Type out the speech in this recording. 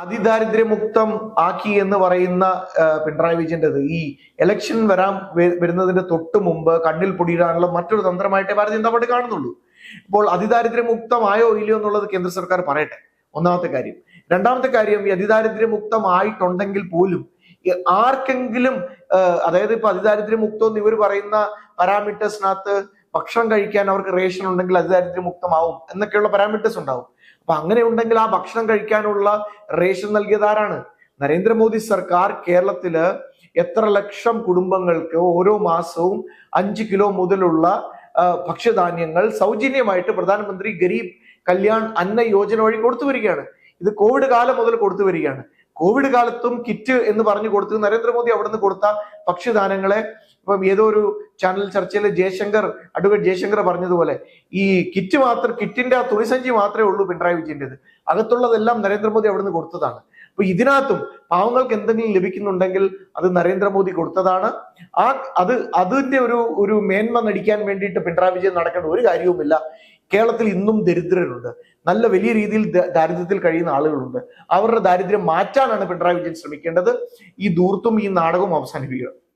അതിദാരിദ്ര്യമുക്തം ആക്കി എന്ന് പറയുന്ന പിണറായി വിജയന്റേത് ഈ ഇലക്ഷൻ വരാൻ വരുന്നതിന്റെ തൊട്ട് മുമ്പ് കണ്ണിൽ പൊടിയിടാനുള്ള മറ്റൊരു തന്ത്രമായിട്ടേ ഭാരതീയ ജനതാ പാർട്ടി കാണുന്നുള്ളൂ. ഇപ്പോൾ അതിദാരിദ്ര്യമുക്തമായോ ഇല്ലയോ എന്നുള്ളത് കേന്ദ്ര സർക്കാർ പറയട്ടെ. ഒന്നാമത്തെ കാര്യം. രണ്ടാമത്തെ കാര്യം ഈ അതിദാരിദ്ര്യമുക്തമായിട്ടുണ്ടെങ്കിൽ പോലും ആർക്കെങ്കിലും അതായത് ഇപ്പൊ അതിദാരിദ്ര്യമുക്തം എന്ന് ഇവർ പറയുന്ന പാരാമീറ്റേഴ്സിനകത്ത് ഭക്ഷണം കഴിക്കാൻ അവർക്ക് റേഷൻ ഉണ്ടെങ്കിൽ അത് ദാരിദ്ര്യം മുക്തമാവും എന്നൊക്കെയുള്ള പാരാമീറ്റേഴ്സ് ഉണ്ടാവും. അപ്പൊ അങ്ങനെ ഉണ്ടെങ്കിൽ ആ ഭക്ഷണം കഴിക്കാനുള്ള റേഷൻ നൽകിയത് ആരാണ്? നരേന്ദ്രമോദി സർക്കാർ കേരളത്തിൽ എത്ര ലക്ഷം കുടുംബങ്ങൾക്ക് ഓരോ മാസവും അഞ്ച് കിലോ മുതലുള്ള ഭക്ഷ്യധാന്യങ്ങൾ സൗജന്യമായിട്ട് പ്രധാനമന്ത്രി ഗരീബ് കല്യാൺ അന്ന യോജന വഴി കൊടുത്തു വരികയാണ്. ഇത് കോവിഡ് കാലം മുതൽ കൊടുത്തു വരികയാണ്. കോവിഡ് കാലത്തും കിറ്റ് എന്ന് പറഞ്ഞു കൊടുത്തു നരേന്ദ്രമോദി അവിടുന്ന് കൊടുത്ത ഭക്ഷ്യധാനങ്ങളെ ഇപ്പം ഏതോ ഒരു ചാനൽ ചർച്ചയിൽ ജയശങ്കർ അഡ്വക്കേറ്റ് ജയശങ്കർ പറഞ്ഞതുപോലെ ഈ കിറ്റ് മാത്രം കിറ്റിന്റെ ആ തുണിസഞ്ചി മാത്രമേ ഉള്ളൂ പിണറായി വിജയന്റേത്. അകത്തുള്ളതെല്ലാം നരേന്ദ്രമോദി അവിടുന്ന് കൊടുത്തതാണ്. അപ്പൊ ഇതിനകത്തും പാവങ്ങൾക്ക് എന്തെങ്കിലും ലഭിക്കുന്നുണ്ടെങ്കിൽ അത് നരേന്ദ്രമോദി കൊടുത്തതാണ്. ആ അത് അതിന്റെ ഒരു ഒരു മേന്മ നടിക്കാൻ വേണ്ടിയിട്ട് പിണറായി വിജയൻ നടക്കേണ്ട ഒരു കാര്യവുമില്ല. കേരളത്തിൽ ഇന്നും ദരിദ്രരുണ്ട്. നല്ല വലിയ രീതിയിൽ ദാരിദ്ര്യത്തിൽ കഴിയുന്ന ആളുകളുണ്ട്. അവരുടെ ദാരിദ്ര്യം മാറ്റാനാണ് പിണറായി വിജയൻ ശ്രമിക്കേണ്ടത്. ഈ ദൂർത്തും ഈ നാടകവും അവസാനിപ്പിക്കുക.